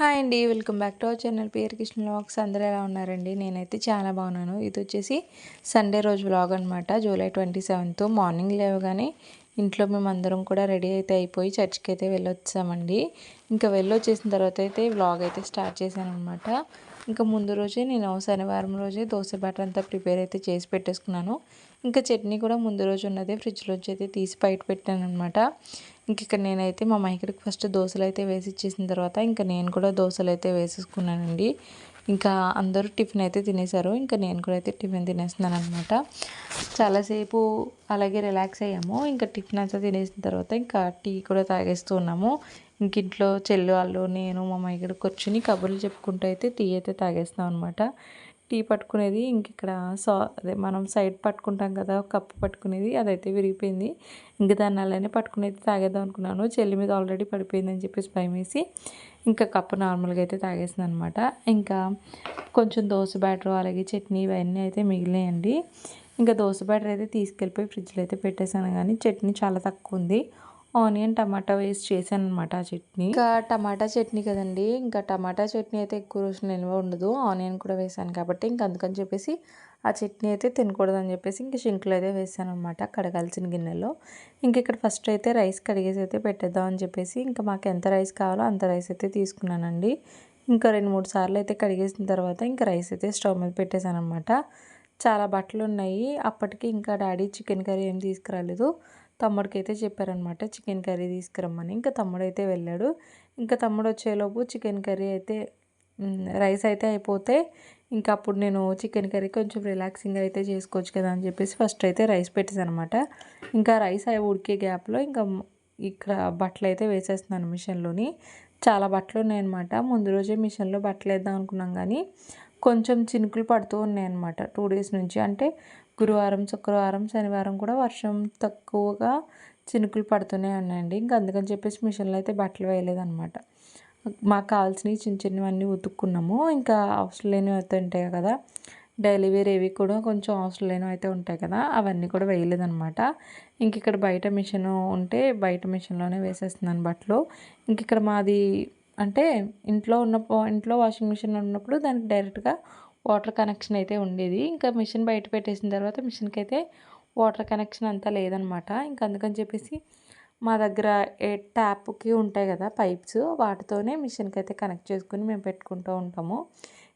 Hi అండి welcome back to our channel. పేరు Krishna vlogs. అందరూ ఎలా ఉన్నారండి? నేనైతే చాలా బాగున్నాను. ఇది వచ్చేసి సండే రోజు వ్లాగ్ అనమాట జూలై ట్వంటీ సెవెంత్ మార్నింగ్ లేవగానే ఇంట్లో మేము అందరం కూడా రెడీ అయితే అయిపోయి చర్చ్కి అయితే వెళ్ళొచ్చామండి. ఇంకా వెళ్ళొచ్చేసిన తర్వాత అయితే వ్లాగ్ అయితే స్టార్ట్ చేశాను అనమాట ఇంకా ముందు రోజే నేను శనివారం రోజే దోశ బ్యాటర్ అంతా ప్రిపేర్ అయితే చేసి పెట్టేసుకున్నాను. ఇంకా చట్నీ కూడా ముందు రోజు ఉన్నదే ఫ్రిడ్జ్లోంచి అయితే తీసి బయట పెట్టాను అనమాట ఇంక ఇక్కడ నేనైతే మా మైకడికి ఫస్ట్ దోశలు అయితే వేసి ఇచ్చేసిన తర్వాత ఇంకా నేను కూడా దోశలు అయితే వేసేసుకున్నానండి. ఇంకా అందరూ టిఫిన్ అయితే తినేశారు ఇంకా నేను కూడా అయితే టిఫిన్ తినేస్తున్నాను అనమాట చాలాసేపు అలాగే రిలాక్స్ అయ్యాము ఇంకా టిఫిన్ అంతా తినేసిన తర్వాత ఇంకా టీ కూడా తాగేస్తూ ఉన్నాము. ఇంక ఇంట్లో చెల్లు వాళ్ళు నేను మా అమ్మాయి ఇక్కడ కూర్చుని కబుర్లు చెప్పుకుంటూ అయితే టీ అయితే తాగేస్తాం అనమాట టీ పట్టుకునేది ఇంక ఇక్కడ సా అదే మనం సైడ్ పట్టుకుంటాం కదా కప్పు పట్టుకునేది అదైతే విరిగిపోయింది. ఇంక దాన్ని అలానే పట్టుకునేది తాగేద్దాం అనుకున్నాను. చెల్లి మీద ఆల్రెడీ పడిపోయిందని చెప్పేసి భయం వేసి ఇంకా కప్పు నార్మల్గా అయితే తాగేసింది అనమాట ఇంకా కొంచెం దోశ బ్యాటర్ అలాగే చట్నీ ఇవన్నీ అయితే మిగిలినాయండి. ఇంకా దోశ బ్యాటర్ అయితే తీసుకెళ్ళిపోయి ఫ్రిడ్జ్లో అయితే పెట్టేశాను కానీ చట్నీ చాలా తక్కువ ఉంది. ఆనియన్ టమాటా వేసి చేశాను అనమాట ఆ చట్నీ. ఇంకా టమాటా చట్నీ కదండి. ఇంకా టమాటా చట్నీ అయితే ఎక్కువ రోజులు నిల్వ ఉండదు. ఆనియన్ కూడా వేసాను కాబట్టి ఇంక అందుకని చెప్పేసి ఆ చట్నీ అయితే తినకూడదని చెప్పేసి ఇంక షింకులు అయితే వేసాను అనమాట కడగాల్సిన గిన్నెలో. ఇంక ఇక్కడ ఫస్ట్ అయితే రైస్ కడిగేసి అయితే పెట్టేద్దాం అని చెప్పేసి ఇంకా మాకు ఎంత రైస్ కావాలో అంత రైస్ అయితే తీసుకున్నానండి. ఇంకా రెండు మూడు సార్లు అయితే కడిగేసిన తర్వాత ఇంకా రైస్ అయితే స్టవ్ మీద పెట్టేశాను అనమాట చాలా బట్టలు ఉన్నాయి అప్పటికి ఇంకా డాడీ చికెన్ కర్రీ ఏం తీసుకురాలేదు. తమ్ముడికైతే చెప్పారనమాట చికెన్ కర్రీ తీసుకురమ్మని. ఇంకా తమ్ముడు అయితే వెళ్ళాడు. ఇంకా తమ్ముడు వచ్చేలోపు చికెన్ కర్రీ అయితే రైస్ అయితే అయిపోతే ఇంకా అప్పుడు నేను చికెన్ కర్రీ కొంచెం రిలాక్సింగ్ అయితే చేసుకోవచ్చు కదా అని చెప్పేసి ఫస్ట్ అయితే రైస్ పెట్టేసాను అనమాట ఇంకా రైస్ అవి ఉడికే గ్యాప్లో ఇంకా ఇక్కడ బట్టలు అయితే వేసేస్తున్నాను మిషన్లోని. చాలా బట్టలు ఉన్నాయన్నమాట. ముందు రోజే మిషన్లో బట్టలు వేద్దాం అనుకున్నాం కానీ కొంచెం చినుకులు పడుతూ ఉన్నాయన్నమాట. టూ డేస్ నుంచి అంటే గురువారం శుక్రవారం శనివారం కూడా వర్షం తక్కువగా చినుకులు పడుతూనే ఉన్నాయండి. ఇంకా అందుకని చెప్పేసి మిషన్లో అయితే బట్టలు వేయలేదన్నమాట. మాకు కావాల్సినవి చిన్న చిన్నవన్నీ ఉతుక్కున్నాము. ఇంకా అవసరం లేనివి అయితే ఉంటాయి కదా. డైలీ వేర్ ఏవి కూడా కొంచెం అవసరం లేనివి అయితే ఉంటాయి కదా. అవన్నీ కూడా వేయలేదన్నమాట. ఇంక ఇక్కడ బయట మిషన్ ఉంటే బయట మిషన్లోనే వేసేస్తున్నాను బట్టలు. ఇంక ఇక్కడ మాది అంటే ఇంట్లో ఉన్న ఇంట్లో వాషింగ్ మిషన్ ఉన్నప్పుడు దానికి డైరెక్ట్గా వాటర్ కనెక్షన్ అయితే ఉండేది. ఇంకా మిషన్ బయట పెట్టేసిన తర్వాత మిషన్కి అయితే వాటర్ కనెక్షన్ అంతా లేదనమాట. ఇంకా అందుకని చెప్పేసి మా దగ్గర ఏ ట్యాప్కి ఉంటాయి కదా పైప్స్ వాటితోనే మిషన్కి అయితే కనెక్ట్ చేసుకుని మేము పెట్టుకుంటూ ఉంటాము.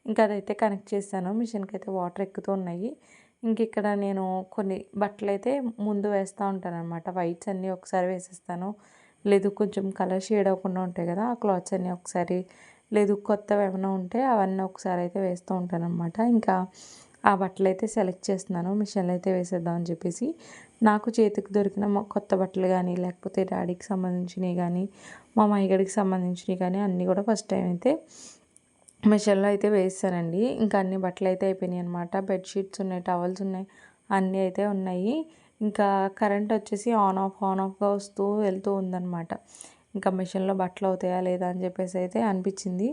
ఇంకా అదైతే కనెక్ట్ చేస్తాను మిషన్కి అయితే వాటర్ ఎక్కుతూ ఉన్నాయి. ఇంక ఇక్కడ నేను కొన్ని బట్టలు అయితే ముందు వేస్తూ ఉంటాను అనమాట వైట్స్ అన్నీ ఒకసారి వేసేస్తాను. లేదు కొంచెం కలర్ షేడ్ అవ్వకుండా ఉంటాయి కదా ఆ క్లాత్స్ అన్నీ ఒకసారి లేదు కొత్తవి ఏమైనా ఉంటే అవన్నీ ఒకసారి అయితే వేస్తూ ఉంటాను అనమాట ఇంకా ఆ బట్టలు అయితే సెలెక్ట్ చేస్తున్నాను. మిషన్లో అయితే వేసేద్దాం అని చెప్పేసి. నాకు చేతికి దొరికిన కొత్త బట్టలు కానీ లేకపోతే డాడీకి సంబంధించినవి కానీ మా మైగడికి సంబంధించినవి కానీ అన్నీ కూడా ఫస్ట్ టైం అయితే మిషన్లో అయితే వేస్తానండి. ఇంకా అన్ని బట్టలు అయితే అయిపోయినాయి అనమాట బెడ్షీట్స్ ఉన్నాయి టవల్స్ ఉన్నాయి అన్నీ అయితే ఉన్నాయి. ఇంకా కరెంట్ వచ్చేసి ఆన్ ఆఫ్ ఆన్ ఆఫ్గా వస్తూ వెళ్తూ ఉందన్నమాట. ఇంకా మిషన్లో బట్టలు అవుతాయా లేదా అని చెప్పేసి అయితే అనిపించింది.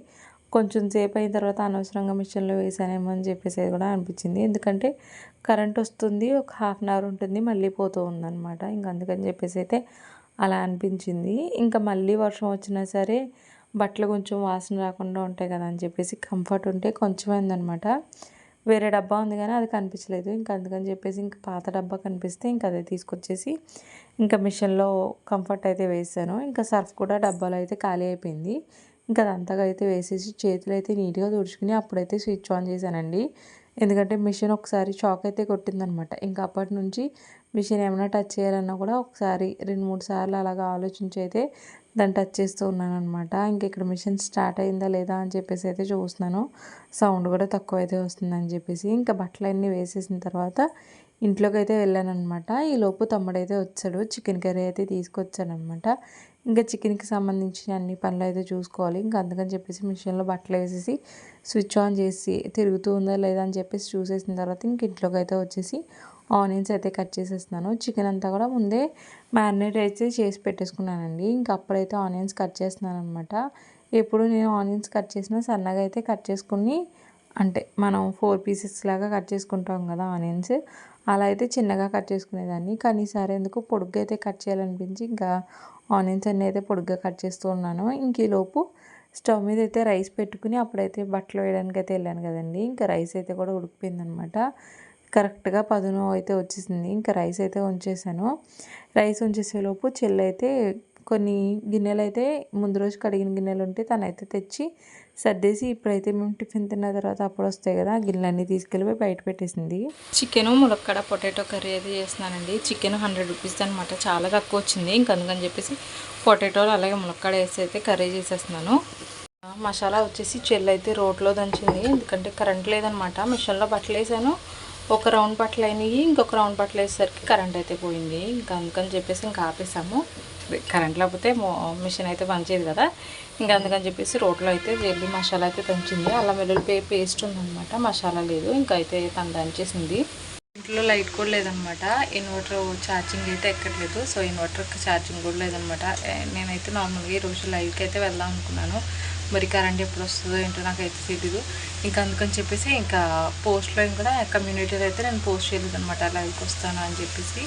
కొంచెం సేపు అయిన తర్వాత అనవసరంగా మిషన్లో వేసానేమో అని చెప్పేసి కూడా అనిపించింది. ఎందుకంటే కరెంట్ వస్తుంది ఒక హాఫ్ అన్ అవర్ ఉంటుంది మళ్ళీ పోతూ ఉందన్నమాట. ఇంక అందుకని చెప్పేసి అయితే అలా అనిపించింది. ఇంకా మళ్ళీ వర్షం వచ్చినా సరే బట్టలు కొంచెం వాసన రాకుండా ఉంటాయి కదా అని చెప్పేసి కంఫర్ట్ ఉంటే కొంచెం అయిందనమాట వేరే డబ్బా ఉంది కానీ అది కనిపించలేదు. ఇంకా అందుకని చెప్పేసి ఇంకా పాత డబ్బా కనిపిస్తే ఇంకా అదే తీసుకొచ్చేసి ఇంకా మిషన్లో కంఫర్ట్ అయితే వేసాను. ఇంకా సర్ఫ్ కూడా డబ్బాలో అయితే ఖాళీ అయిపోయింది. ఇంకా అదంతగా అయితే వేసేసి చేతులు అయితే నీట్గా తుడుచుకుని అప్పుడైతే స్విచ్ ఆన్ చేశానండి. ఎందుకంటే మిషన్ ఒకసారి షాక్ అయితే కొట్టిందనమాట. ఇంకా అప్పటి నుంచి మిషన్ ఏమైనా టచ్ చేయాలన్నా కూడా ఒకసారి రెండు మూడు సార్లు అలాగా ఆలోచించి అయితే దాన్ని టచ్ చేస్తూ ఉన్నాను అనమాట ఇంక ఇక్కడ మిషన్ స్టార్ట్ అయిందా లేదా అని చెప్పేసి అయితే చూస్తున్నాను. సౌండ్ కూడా తక్కువ అయితే వస్తుందని చెప్పేసి. ఇంకా బట్టలు అన్నీ వేసేసిన తర్వాత ఇంట్లోకి అయితే వెళ్ళాను అనమాట తమ్ముడైతే వచ్చాడు. చికెన్ కర్రీ అయితే తీసుకొచ్చాడనమాట ఇంకా చికెన్కి సంబంధించిన అన్ని పనులు అయితే చూసుకోవాలి. ఇంకా అందుకని చెప్పేసి మిషన్లో బట్టలు వేసేసి స్విచ్ ఆన్ చేసి తిరుగుతూ ఉందా లేదా అని చెప్పేసి చూసేసిన తర్వాత ఇంక ఇంట్లోకి అయితే వచ్చేసి ఆనియన్స్ అయితే కట్ చేసేస్తున్నాను. చికెన్ అంతా కూడా ముందే మ్యారినేట్ అయితే చేసి పెట్టేసుకున్నానండి. ఇంకా అప్పుడైతే ఆనియన్స్ కట్ చేస్తున్నాను అనమాట ఎప్పుడు నేను ఆనియన్స్ కట్ చేసినా సన్నగా అయితే కట్ చేసుకుని అంటే మనం ఫోర్ పీసెస్ లాగా కట్ చేసుకుంటాం కదా ఆనియన్స్. అలా అయితే చిన్నగా కట్ చేసుకునేదాన్ని. కానీ సరే ఎందుకు పొడుగ్గా అయితే కట్ చేయాలనిపించి ఇంకా ఆనియన్స్ అన్నీ అయితే పొడుగ్గా కట్ చేస్తూ ఉన్నాను. ఇంక ఈలోపు స్టవ్ మీద అయితే రైస్ పెట్టుకుని అప్పుడైతే బట్టలు వేయడానికి అయితే వెళ్ళాను కదండి. ఇంకా రైస్ అయితే కూడా ఉడికిపోయిందనమాట. కరెక్ట్గా పదును అయితే వచ్చేసింది. ఇంకా రైస్ అయితే ఉంచేసాను. రైస్ ఉంచేసేలోపు చెల్లి అయితే కొన్ని గిన్నెలు అయితే ముందు రోజు కడిగిన గిన్నెలు ఉంటే తనైతే తెచ్చి సర్దేసి ఇప్పుడైతే మేము టిఫిన్ తిన్న తర్వాత అప్పుడు వస్తాయి కదా గిన్నెలన్నీ తీసుకెళ్ళిపోయి బయట పెట్టేసింది. చికెన్ ములక్కడ పొటాటో కర్రీ అయితే చేస్తున్నానండి. చికెన్ హండ్రెడ్ రూపీస్ అనమాట చాలా తక్కువ వచ్చింది. ఇంక అందుకని చెప్పేసి పొటాటోలు అలాగే ములక్కడ వేసి అయితే కర్రీ చేసేస్తున్నాను. మసాలా వచ్చేసి చెల్లు అయితే రోట్లో దంచింది. ఎందుకంటే కరెంట్ లేదనమాట మిషన్లో బట్టలు వేసాను. ఒక రౌండ్ బట్టలు అయినాయి. ఇంకొక రౌండ్ బట్టలు వేసేసరికి కరెంట్ అయితే పోయింది. ఇంకా అందుకని చెప్పేసి ఇంకా ఆపేసాము. కరెంట్ లేకపోతే మిషన్ అయితే పనిచేయదు కదా. ఇంకా అందుకని చెప్పేసి రోట్లో అయితే జల్లి మసాలా అయితే దంచింది. అల్లం వెల్లుల్లి పేస్ట్ ఉందనమాట మసాలా లేదు. ఇంకా అయితే తను దంచేసింది. ఇంట్లో లైట్ కూడా లేదనమాట ఇన్వర్టర్ ఛార్జింగ్ అయితే ఎక్కట్లేదు. సో ఇన్వర్టర్ ఛార్జింగ్ కూడా లేదనమాట నేనైతే నార్మల్గా ఈ రోజు లైవ్కి అయితే వెళ్దాం అనుకున్నాను. మరి కరెంట్ ఎప్పుడు వస్తుందో ఏంటో నాకైతే తెలీదు. ఇంకా అందుకని చెప్పేసి ఇంకా పోస్ట్లో కూడా కమ్యూనిటీలో అయితే నేను పోస్ట్ చేయలేదు అనమాట లైవ్కి వస్తాను అని చెప్పేసి.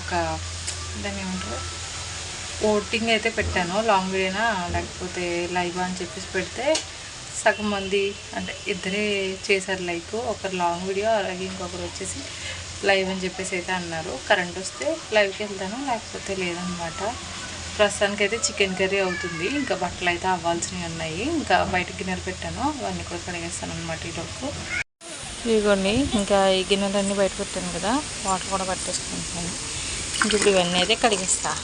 ఒక దాన్ని ఏమంటారు? ఓటింగ్ అయితే పెట్టాను. లాంగ్ వీడియోనా లేకపోతే లైవ్ అని చెప్పేసి పెడితే సగం మంది అంటే ఇద్దరే చేశారు లైక్. ఒకరు లాంగ్ వీడియో అలాగే ఇంకొకరు వచ్చేసి లైవ్ అని చెప్పేసి అయితే అన్నారు. కరెంట్ వస్తే లైవ్కి వెళ్తాను లేకపోతే లేదనమాట ప్రస్తుతానికి అయితే చికెన్ కర్రీ అవుతుంది. ఇంకా బట్టలు అయితే అవ్వాల్సినవి ఉన్నాయి. ఇంకా బయట గిన్నెలు పెట్టాను. అవన్నీ కూడా కడిగేస్తాను అనమాట ఈరోజు ఇదిగోండి ఇంకా ఈ గిన్నెలన్నీ బయట పెట్టాను కదా. వాటర్ కూడా పట్టేసుకుంటాను ఇంక ఇప్పుడు ఇవన్నీ అయితే కడిగిస్తాను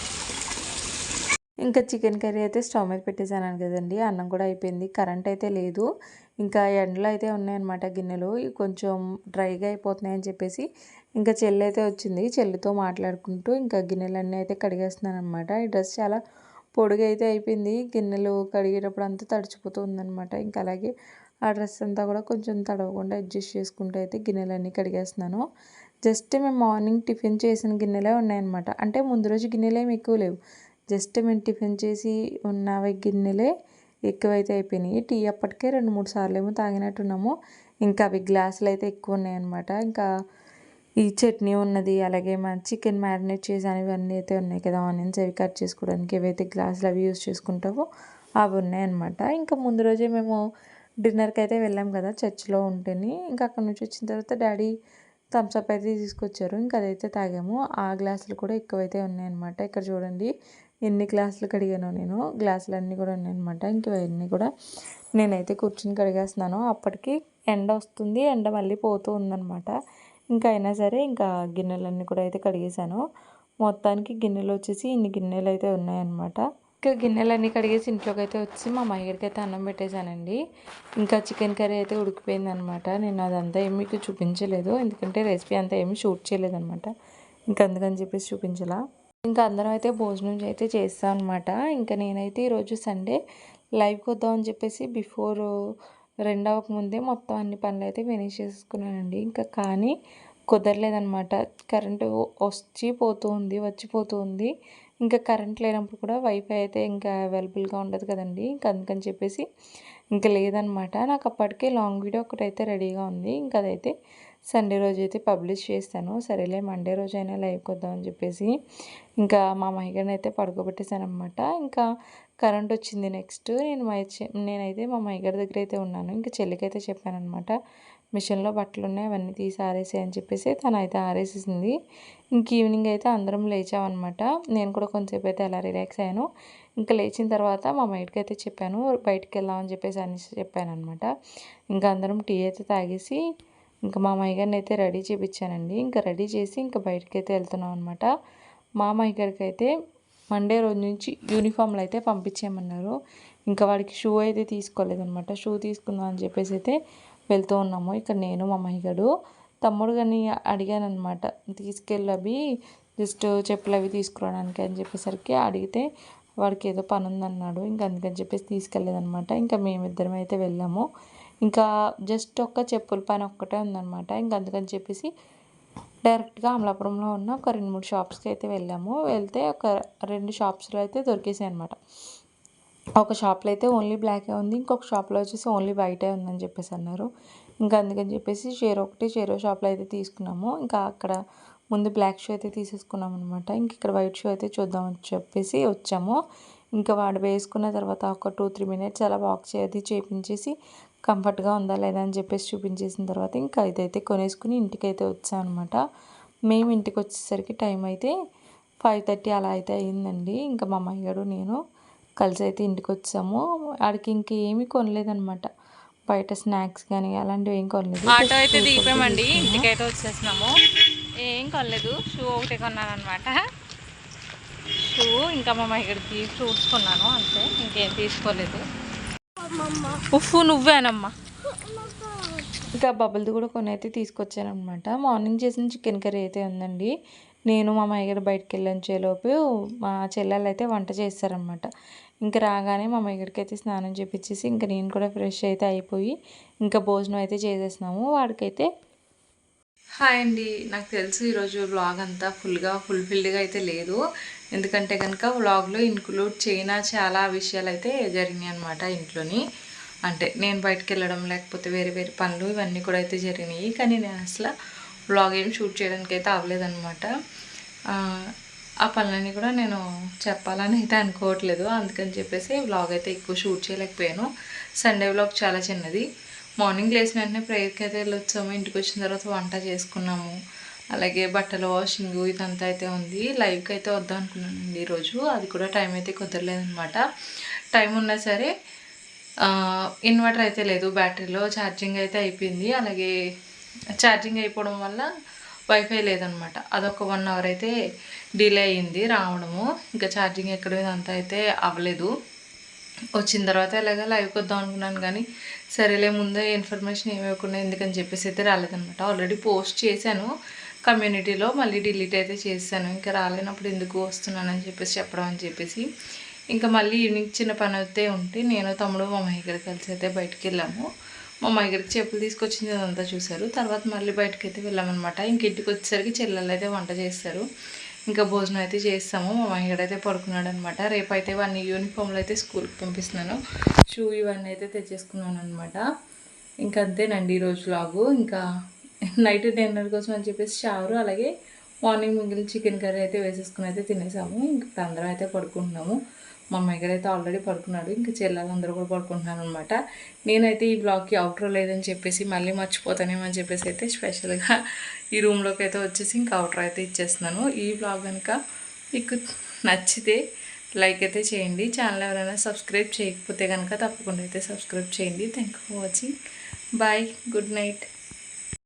ఇంకా చికెన్ కర్రీ అయితే స్టవ్ మీద పెట్టేసాను కదండి. అన్నం కూడా అయిపోయింది. కరెంట్ అయితే లేదు. ఇంకా ఎండలు అయితే ఉన్నాయన్నమాట గిన్నెలు. కొంచెం డ్రైగా అయిపోతున్నాయని చెప్పేసి ఇంకా చెల్లి అయితే వచ్చింది. చెల్లితో మాట్లాడుకుంటూ ఇంకా గిన్నెలన్నీ అయితే కడిగేస్తున్నాను అనమాట ఈ డ్రెస్ చాలా పొడిగా అయితే అయిపోయింది. గిన్నెలు కడిగేటప్పుడు అంతా తడిచిపోతూ ఉందనమాట ఇంకా అలాగే ఆ డ్రెస్ అంతా కూడా కొంచెం తడవకుండా అడ్జస్ట్ చేసుకుంటూ అయితే గిన్నెలన్నీ కడిగేస్తున్నాను. జస్ట్ మేము మార్నింగ్ టిఫిన్ చేసిన గిన్నెలే ఉన్నాయన్నమాట. అంటే ముందు రోజు గిన్నెలు ఏమి ఎక్కువ లేవు. జస్ట్ మేము టిఫిన్ చేసి ఉన్నవి గిన్నెలే ఎక్కువైతే అయిపోయినాయి. టీ అప్పటికే రెండు మూడు సార్లు ఏమో తాగినట్టున్నాము. ఇంకా అవి గ్లాసులు అయితే ఎక్కువ ఉన్నాయన్నమాట. ఇంకా ఈ చట్నీ ఉన్నది అలాగే మా చికెన్ మ్యారినేట్ చేసాను ఇవన్నీ అయితే ఉన్నాయి కదా ఆనియన్స్ అవి కట్ చేసుకోవడానికి ఏవైతే గ్లాసులు అవి యూస్ చేసుకుంటావో అవి ఉన్నాయన్నమాట. ఇంకా ముందు రోజే మేము డిన్నర్కి అయితే వెళ్ళాం కదా చర్చ్లో ఉంటేని. ఇంకా అక్కడ నుంచి వచ్చిన తర్వాత డాడీ థమ్స్అప్ అయితే తీసుకొచ్చారు. ఇంకా అదైతే తాగాము. ఆ గ్లాసులు కూడా ఎక్కువైతే ఉన్నాయన్నమాట. ఇక్కడ చూడండి ఎన్ని గ్లాసులు కడిగానో నేను గ్లాసులు అన్నీ కూడా ఉన్నాయన్నమాట. ఇంకవన్నీ కూడా నేనైతే కూర్చుని కడిగేస్తున్నాను. అప్పటికి ఎండ వస్తుంది ఎండ మళ్ళీ పోతూ ఉందన్నమాట. ఇంకా అయినా సరే ఇంకా గిన్నెలన్నీ కూడా అయితే కడిగేశాను. మొత్తానికి గిన్నెలు వచ్చేసి ఇన్ని గిన్నెలు అయితే ఉన్నాయన్నమాట. ఇంకా గిన్నెలన్నీ కడిగేసి ఇంట్లోకి అయితే వచ్చి మా మయ్యడికి అయితే అన్నం పెట్టేశానండి. ఇంకా చికెన్ కర్రీ అయితే ఉడికిపోయింది అనమాట నేను అదంతా ఏమి మీకు చూపించలేదు. ఎందుకంటే రెసిపీ అంతా ఏమి షూట్ చేయలేదన్నమాట. ఇంకా అందుకని చెప్పేసి చూపించలా. ఇంకా అందరం అయితే భోజనం అయితే చేస్తాం అనమాట ఇంకా నేనైతే ఈరోజు సండే లైవ్కి వద్దామని చెప్పేసి బిఫోర్ రెండవ ముందే మొత్తం అన్ని పనులు అయితే ఫినిష్ చేసుకున్నానండి ఇంకా కానీ కుదరలేదనమాట కరెంటు వచ్చి పోతూ ఉంది వచ్చిపోతూ ఉంది. ఇంకా కరెంట్ లేనప్పుడు కూడా వైఫై అయితే ఇంకా అవైలబుల్గా ఉండదు కదండి. ఇంకా అందుకని చెప్పేసి ఇంకా లేదనమాట నాకు అప్పటికే లాంగ్ వీడియో ఒకటైతే రెడీగా ఉంది. ఇంకా అదైతే సండే రోజు అయితే పబ్లిష్ చేస్తాను. సరేలే మండే రోజు అయినా లైవ్కి వద్దామని చెప్పేసి ఇంకా మా మైగన్ అయితే పడుకోబెట్టేశాను అనమాట ఇంకా కరెంట్ వచ్చింది నెక్స్ట్. నేను మై నేనైతే మా మైగర్ దగ్గర అయితే ఉన్నాను. ఇంకా చెల్లికైతే చెప్పాను అనమాట మిషన్లో బట్టలు ఉన్నాయి అవన్నీ తీసి ఆరేసాయి అని చెప్పేసి తను అయితే ఆరేసేసింది. ఇంక ఈవినింగ్ అయితే అందరం లేచామన్నమాట. నేను కూడా కొంచెంసేపు అయితే అలా రిలాక్స్ అయ్యాను. ఇంకా లేచిన తర్వాత మా మైడ్కి అయితే చెప్పాను బయటికి వెళ్దామని చెప్పేసి అని చెప్పాను అనమాట ఇంకా అందరం టీ అయితే తాగేసి ఇంకా మా గారిని అయితే రెడీ చేయించానండి ఇంకా రెడీ చేసి ఇంకా బయటకి అయితే వెళ్తున్నాం అనమాట మా గారికి అయితే మండే రోజు నుంచి యూనిఫామ్లు అయితే పంపించేయమన్నారు. ఇంకా వాడికి షూ అయితే తీసుకోలేదనమాట షూ తీసుకుందాం అని చెప్పేసి అయితే వెళ్తూ ఉన్నాము. ఇక్కడ నేను మా మైగడు తమ్ముడు కానీ అడిగానమాట తీసుకెళ్ళి అవి జస్ట్ చెప్పులు అవి తీసుకురావడానికి అని చెప్పేసరికి అడిగితే వాడికి ఏదో పని ఉందన్నాడు ఇంకా అందుకని చెప్పేసి తీసుకెళ్ళలేదనమాట ఇంకా మేమిద్దరం అయితే వెళ్ళాము. ఇంకా జస్ట్ ఒక్క చెప్పుల పని ఒక్కటే ఉందనమాట ఇంకా అందుకని చెప్పేసి డైరెక్ట్గా అమలాపురంలో ఉన్న ఒక రెండు మూడు షాప్స్కి అయితే వెళ్ళాము. వెళ్తే ఒక రెండు షాప్స్లో అయితే దొరికేసాయి అనమాట ఒక షాప్లో అయితే ఓన్లీ బ్లాకే ఉంది. ఇంకొక షాప్లో వచ్చేసి ఓన్లీ వైటే ఉందని చెప్పేసి అన్నారు. ఇంకా అందుకని చెప్పేసి షేర్ ఒకటి షేరో షాప్లో అయితే తీసుకున్నాము. ఇంకా అక్కడ ముందు బ్లాక్ షూ అయితే తీసేసుకున్నాం అనమాట ఇంక ఇక్కడ వైట్ షూ అయితే చూద్దామని చెప్పేసి వచ్చాము. ఇంకా వాడు వేసుకున్న తర్వాత ఒక టూ త్రీ మినిట్స్ అలా వాక్ చేది చేపించేసి కంఫర్ట్గా ఉందా లేదా అని చెప్పేసి చూపించేసిన తర్వాత ఇంకా ఇదైతే కొనేసుకుని ఇంటికైతే వచ్చాను అనమాట మేము ఇంటికి వచ్చేసరికి టైం అయితే ఫైవ్ థర్టీ అలా అయితే అయిందండి. ఇంకా మా అమ్మగారు నేను కలిసి అయితే ఇంటికి వచ్చాము. ఆడికి ఇంకేమీ కొనలేదన్నమాట. బయట స్నాక్స్ కానీ అలాంటివి ఏం కొనలేదు. ఆటో అయితే దిగిపోయామండి. ఇంటికి అయితే వచ్చేసినాము. ఏం కొనలేదు. షూ ఒకటే కొన్నాను అనమాట షూ ఇంకా మా ఇక్కడికి ఫ్రూట్స్ కొన్నాను. అంతే. ఇంకేం తీసుకోలేదు. ఉఫ్ఫు నువ్వేనమ్మా. ఇంకా బబుల్ది కూడా కొన్ని అయితే తీసుకొచ్చానమాట మార్నింగ్ చేసిన చికెన్ కర్రీ అయితే ఉందండి. నేను మా అమ్మగారు బయటకు వెళ్ళాను చేలోపు. మా చెల్లెలు అయితే వంట చేస్తారనమాట. ఇంకా రాగానే మా అమ్మగారికి అయితే స్నానం చేపించేసి ఇంకా నేను కూడా ఫ్రెష్ అయితే అయిపోయి ఇంకా భోజనం అయితే చేసేసినాము వాడికైతే హాయ్ అండి. నాకు తెలుసు ఈరోజు వ్లాగ్ అంతా ఫుల్గా ఫుల్ఫిల్డ్గా అయితే లేదు. ఎందుకంటే కనుక వ్లాగ్లో ఇన్క్లూడ్ చేయన చాలా విషయాలు అయితే జరిగినాయి అనమాట ఇంట్లోని. అంటే నేను బయటకు వెళ్ళడం లేకపోతే వేరే వేరే పనులు ఇవన్నీ కూడా అయితే జరిగినాయి. కానీ నేను అసలు వ్లాగ్ ఏం షూట్ చేయడానికి అయితే అవ్వలేదన్నమాట. ఆ, ఆ పనులన్నీ కూడా నేను చెప్పాలని అయితే అనుకోవట్లేదు. అందుకని చెప్పేసి వ్లాగ్ అయితే ఎక్కువ షూట్ చేయలేకపోయాను. సండే వ్లాగ్ చాలా చిన్నది. మార్నింగ్ లేచిన వెంటనే ప్రేయర్కి అయితే వెళ్ళొచ్చాము. ఇంటికి వచ్చిన తర్వాత వంట చేసుకున్నాము. అలాగే బట్టల వాషింగ్ ఇదంతా అయితే ఉంది. లైవ్కి అయితే వద్దాం అనుకున్నానండి ఈరోజు. అది కూడా టైం అయితే కుదరలేదనమాట టైం ఉన్నా సరే ఇన్వర్టర్ అయితే లేదు. బ్యాటరీలో ఛార్జింగ్ అయితే అయిపోయింది. అలాగే ఛార్జింగ్ అయిపోవడం వల్ల వైఫై లేదనమాట అదొక వన్ అవర్ అయితే డిలే అయింది రావడము. ఇంకా ఛార్జింగ్ ఎక్కడ ఇదంతా అయితే అవ్వలేదు. వచ్చిన తర్వాత ఎలాగ లైవ్కి వద్దాం అనుకున్నాను కానీ సరేలే ముందే ఇన్ఫర్మేషన్ ఏమి ఎందుకని చెప్పేసి అయితే రాలేదనమాట ఆల్రెడీ పోస్ట్ చేశాను. కమ్యూనిటీలో మళ్ళీ డిలీట్ అయితే చేశాను. ఇంకా రాలేనప్పుడు ఎందుకు వస్తున్నానని చెప్పేసి చెప్పడం అని చెప్పేసి. ఇంకా మళ్ళీ ఈవినింగ్ చిన్న పని అయితే ఉంటే నేను తమ్ముడు మా అమ్మాయి కలిసి అయితే బయటికి వెళ్ళాము. మా అమ్మాయి గారికి చెప్పులు తీసుకొచ్చింది అదంతా చూశారు. తర్వాత మళ్ళీ బయటకు అయితే వెళ్ళామన్నమాట. ఇంక ఇంటికి వచ్చేసరికి చెల్లెలు అయితే వంట చేస్తారు. ఇంకా భోజనం అయితే చేస్తాము. మా అమ్మాయి అయితే పడుకున్నాడు అనమాట రేపు అయితే వాడిని యూనిఫామ్లు అయితే స్కూల్కి పంపిస్తున్నాను. షూ ఇవన్నీ అయితే తెచ్చేసుకున్నాను అనమాట. ఇంకా అంతేనండి ఈరోజు లాగు ఇంకా నైట్ డిన్నర్ కోసం అని చెప్పేసి చారు అలాగే మార్నింగ్ మిగిలి చికెన్ కర్రీ అయితే వేసేసుకుని అయితే తినేసాము. ఇంకా అందరం అయితే పడుకుంటున్నాము. మా అమ్మాయి గారు అయితే ఆల్రెడీ పడుకున్నాడు. ఇంకా చెల్లెలందరూ కూడా పడుకుంటున్నాను అనమాట నేనైతే ఈ బ్లాగ్కి అవుట్రో లేదని చెప్పేసి మళ్ళీ మర్చిపోతానేమని చెప్పేసి అయితే స్పెషల్గా ఈ రూమ్లోకి అయితే వచ్చేసి ఇంకా అవుట్రో అయితే ఇచ్చేస్తున్నాను. ఈ బ్లాగ్ కనుక మీకు నచ్చితే లైక్ అయితే చేయండి. ఛానల్ ఎవరైనా సబ్స్క్రైబ్ చేయకపోతే కనుక తప్పకుండా అయితే సబ్స్క్రైబ్ చేయండి. Thank you for watching bye good night